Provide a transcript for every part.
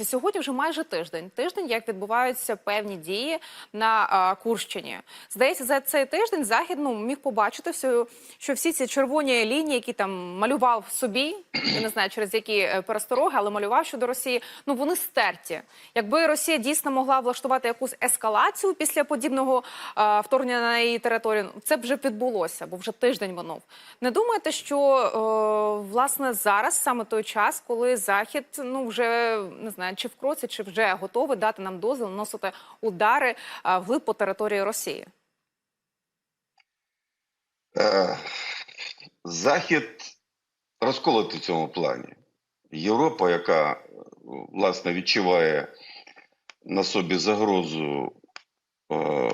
дивіться, сьогодні вже майже тиждень. Тиждень, як відбуваються певні дії на а, Курщині. Здається, за цей тиждень захід ну, міг побачити все, що всі ці червоні лінії, які там малював собі, я не знаю через які е, перестороги, але малював щодо Росії. Ну вони стерті. Якби Росія дійсно могла влаштувати якусь ескалацію після подібного а, вторгнення на її територію, ну, це б вже відбулося, бо вже тиждень минув. Не думаєте, що е, власне зараз саме той час, коли захід ну вже не знаю, чи в кроці, чи вже готовий дати нам дозвіл наносити удари вглиб по території Росії? Е, Захід розколотий в цьому плані. Європа, яка е, власне відчуває на собі загрозу е,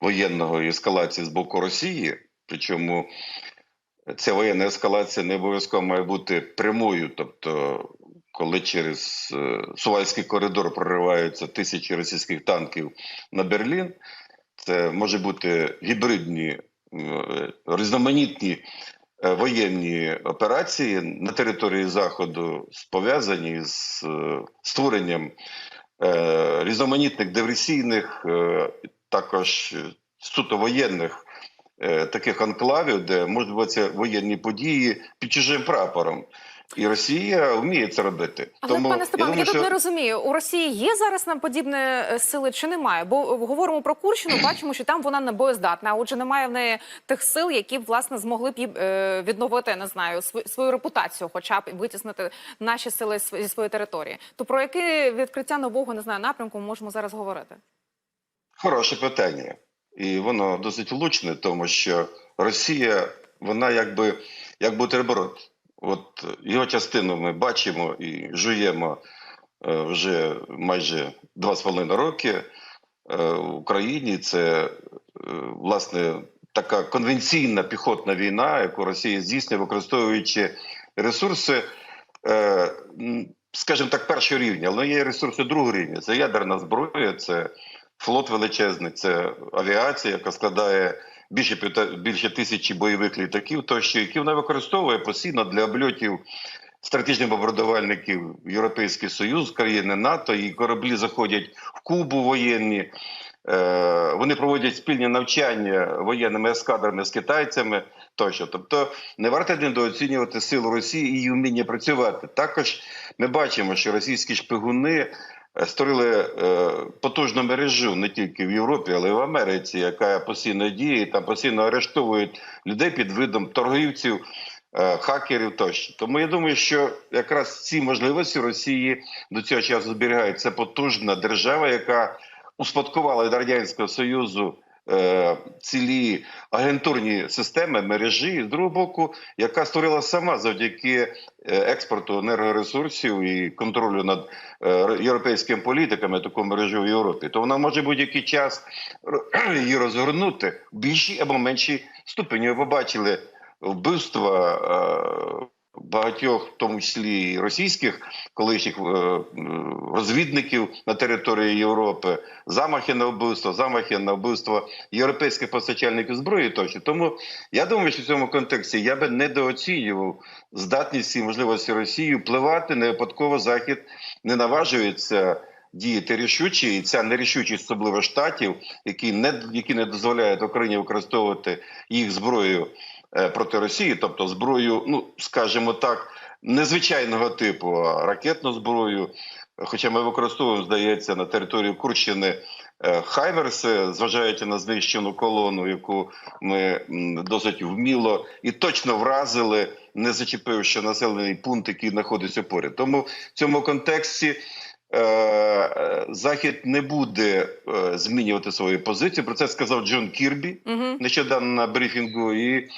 воєнного ескалації з боку Росії, причому ця воєнна ескалація не обов'язково має бути прямою, тобто, коли через е, Сувальський коридор прориваються тисячі російських танків на Берлін, це може бути гібридні е, різноманітні е, воєнні операції на території Заходу пов'язані з створенням різноманітних диверсійних, також суто воєнних таких анклавів, де можуть відбуватися воєнні події під чужим прапором. І Росія вміє це робити. Але Тому пане Степане, я, думаю, тут що- не розумію, у Росії є зараз нам подібне е, сили чи немає? Бо е, говоримо про Курщину, бачимо, що там вона не боєздатна. А отже, немає в неї тих сил, які б власне змогли б е, відновити, не знаю, свою репутацію, хоча б і витіснити наші сили зі своєї території. То про яке відкриття нового не знаю напрямку ми можемо зараз говорити? Хороше питання, і воно досить влучне, тому що Росія, вона якби як бутерброд. От його частину ми бачимо і жуємо е, вже майже два з половиною роки е, в Україні. Це е, власне така конвенційна піхотна війна, яку Росія здійснює, використовуючи ресурси. е, Скажімо так, першого рівня, але є ресурси другого рівня. Це ядерна зброя, це флот величезний, це авіація, яка складає більше більше тисячі бойових літаків, тощо які вона використовує постійно для обльотів стратегічних бомбардувальників Європейський Союз, країни НАТО, і кораблі заходять в Кубу воєнні. Е, вони проводять спільні навчання воєнними ескадрами з китайцями тощо. Тобто не варто недооцінювати силу Росії і її вміння працювати. Також ми бачимо, що російські шпигуни створили е, потужну мережу не тільки в Європі, але й в Америці, яка постійно діє, там постійно арештовують людей під видом торгівців. е, Хакерів тощо, тому я думаю, що якраз ці можливості Росії до цього часу зберігають. Це потужна держава, яка успадкувала від радянського союзу е, цілі агентурні системи мережі, з другого боку, яка створила сама завдяки е, експорту енергоресурсів і контролю над е, європейськими політиками таку мережу в Європі, то вона може будь-який час її розгорнути в більшій або меншій ступені. Ви побачили вбивства. Багатьох, в тому числі і російських колишніх е, розвідників на території Європи, замахи на вбивство, замахи на вбивство європейських постачальників зброї тощо. Тому я думаю, що в цьому контексті я би недооцінював здатність і можливості Росії впливати. Не випадково Захід не наважується діяти рішуче, і ця нерішучість, особливо штатів, які не які не дозволяють Україні використовувати їх зброю проти Росії, тобто зброю, ну скажімо так, незвичайного типу, ракетну зброю. Хоча ми використовуємо, здається, на території Курщини е, Хайверси, зважаючи на знищену колону, яку ми досить вміло і точно вразили, не зачепивши населений пункт, який знаходиться поряд. Тому в цьому контексті. Е, Захід не буде е, змінювати свою позицію. Про це сказав Джон Кірбі нещодавно на брифінгу. І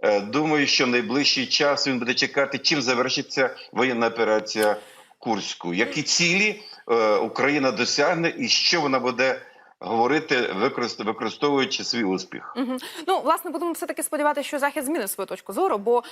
е, думаю, що найближчий час він буде чекати, чим завершиться воєнна операція Курську. Які цілі Україна досягне, і що вона буде говорити, використовуючи свій успіх. Мгм. Ну, власне, будемо все таки сподіватися, що захід змінить свою точку зору, бо е,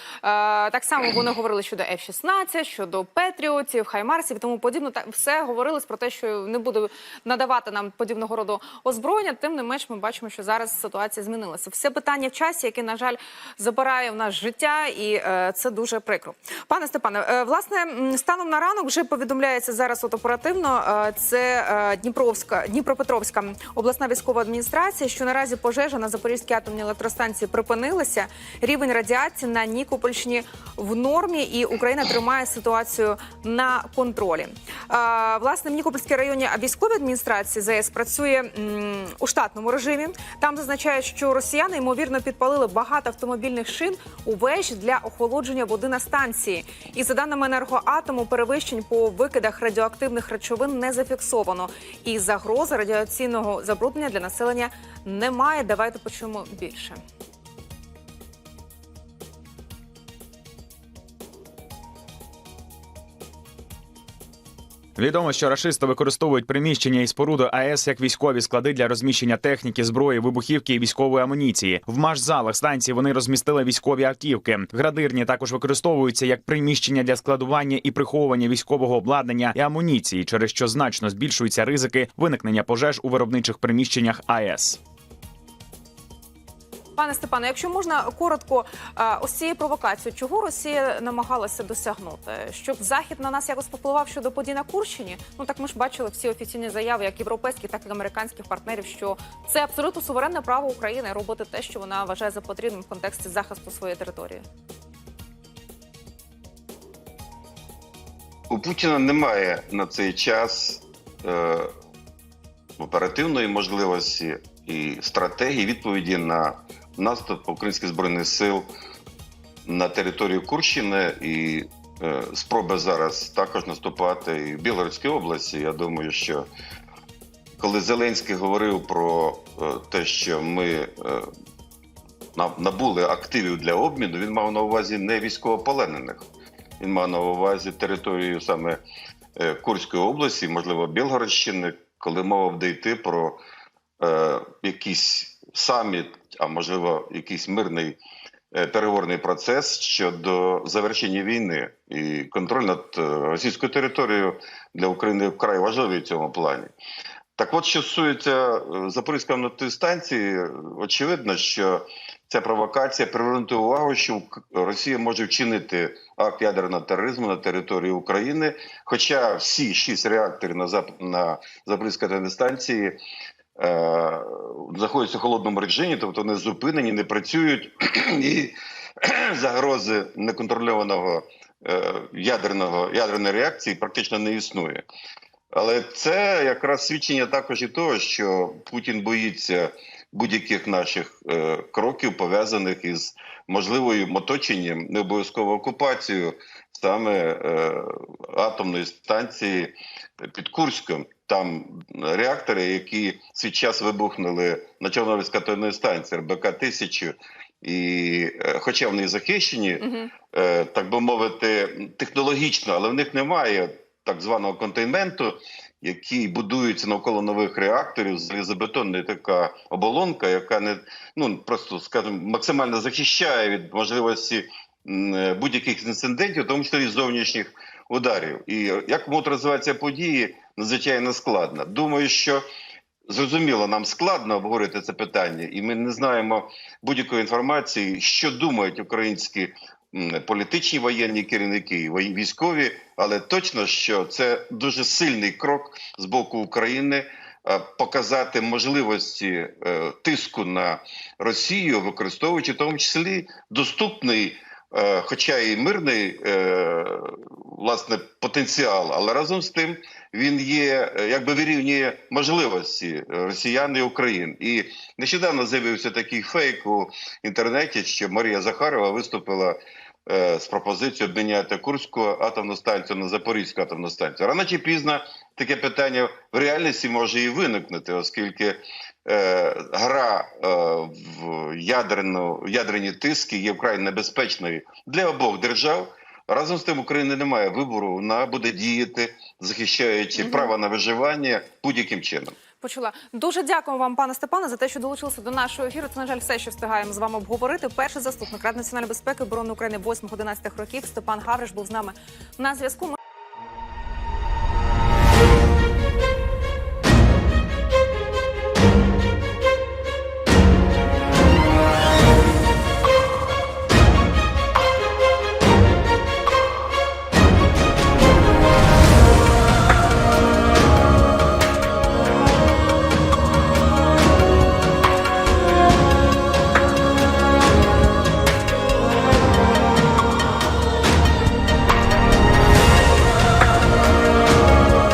так само вони говорили щодо F-16, щодо Петріотів, Хаймарсів і тому подібне. Так все говорилось про те, що не буде надавати нам подібного роду озброєння. Тим не менш, ми бачимо, що зараз ситуація змінилася. Все питання в часі, яке на жаль забирає в нас життя, і е, це дуже прикро. Пане Степане, е, власне, станом на ранок вже повідомляється зараз от оперативно. е, Це е, Дніпровська Дніпропетровська обласна військова адміністрація, що наразі пожежа на Запорізькій атомній електростанції припинилася. Рівень радіації на Нікопольщині в нормі, і Україна тримає ситуацію на контролі. Е, Власне, в Нікопольській районі військовій адміністрації ЗС працює м, у штатному режимі. Там зазначають, що росіяни ймовірно підпалили багато автомобільних шин у вежі для охолодження води на станції. І за даними енергоатому, перевищень по викидах радіоактивних речовин не зафіксовано. І загрози радіаційного забруднення для населення немає. Давайте почуємо більше. Відомо, що рашисти використовують приміщення і споруди АЕС як військові склади для розміщення техніки, зброї, вибухівки і військової амуніції. В машзалах станції вони розмістили військові автівки. Градирні також використовуються як приміщення для складування і приховування військового обладнання і амуніції, через що значно збільшуються ризики виникнення пожеж у виробничих приміщеннях АЕС. Пане Степане, якщо можна коротко, е, ось цієї провокації, чого Росія намагалася досягнути? Щоб захід на нас якось попливав щодо подій на Курщині? Ну так ми ж бачили всі офіційні заяви, як європейських, так і американських партнерів, що це абсолютно суверенне право України робити те, що вона вважає за потрібним в контексті захисту своєї території. У Путіна немає на цей час е, оперативної можливості і стратегії відповіді на наступ українських збройних сил на територію Курщини і е, спроби зараз також наступати і в Білгородській області. Я думаю, що коли Зеленський говорив про е, те, що ми е, набули активів для обміну, він мав на увазі не військовополонених. Він мав на увазі територію саме е, Курської області, можливо, Білгородщини, коли мова буде йти про е, якийсь саміт, а можливо, якийсь мирний е, переговорний процес щодо завершення війни. І контроль над е, російською територією для України вкрай важливий в цьому плані. Так от, що стосується е, Запорізької станції, очевидно, що ця провокація привернути увагу, що Росія може вчинити акт ядерного тероризму на території України. Хоча всі шість реакторів на зап... на Запорізькій станції. Знаходяться в холодному режимі, тобто вони зупинені, не працюють і загрози неконтрольованого е... ядерного ядерної реакції практично не існує. Але це якраз свідчення також і того, що Путін боїться будь-яких наших е, кроків, пов'язаних із можливою оточенням, не обов'язково окупацією саме е, атомної станції під Курськом. Там реактори, які свій час вибухнули на Чорнобильській атомній станції РБК 1000 і е, хоча вони захищені, е, так би мовити, технологічно, але в них немає так званого контейнменту, який будується навколо нових реакторів, залізобетонна така оболонка, яка не ну просто скажімо, максимально захищає від можливості будь-яких інцидентів, тому числі зовнішніх ударів. І як можуть розвиватися події, надзвичайно складно. Думаю, що Зрозуміло, нам складно обговорити це питання, і ми не знаємо будь-якої інформації, що думають українські політичні воєнні керівники, військові, але точно, що це дуже сильний крок з боку України е, показати можливості е, тиску на Росію, використовуючи в тому числі доступний. Е, Хоча і мирний е, власне потенціал, але разом з тим він є е, якби вирівнює можливості росіян і України. І нещодавно з'явився такий фейк у інтернеті, що Марія Захарова виступила з пропозицією обміняти Курську атомну станцію на Запорізьку атомну станцію. Рано чи пізно таке питання в реальності може і виникнути, оскільки гра е, в ядерну ядерні тиски є вкрай небезпечною для обох держав. Разом з тим України немає вибору, вона буде діяти, захищаючи Мгм. право на виживання будь-яким чином. Почула. Дуже дякую вам, пане Степане, за те, що долучилися до нашого ефіру. Це, на жаль, все, що встигаємо з вами обговорити. Перший заступник Ради національної безпеки оборони України 8-11 років Степан Гавриш був з нами на зв'язку.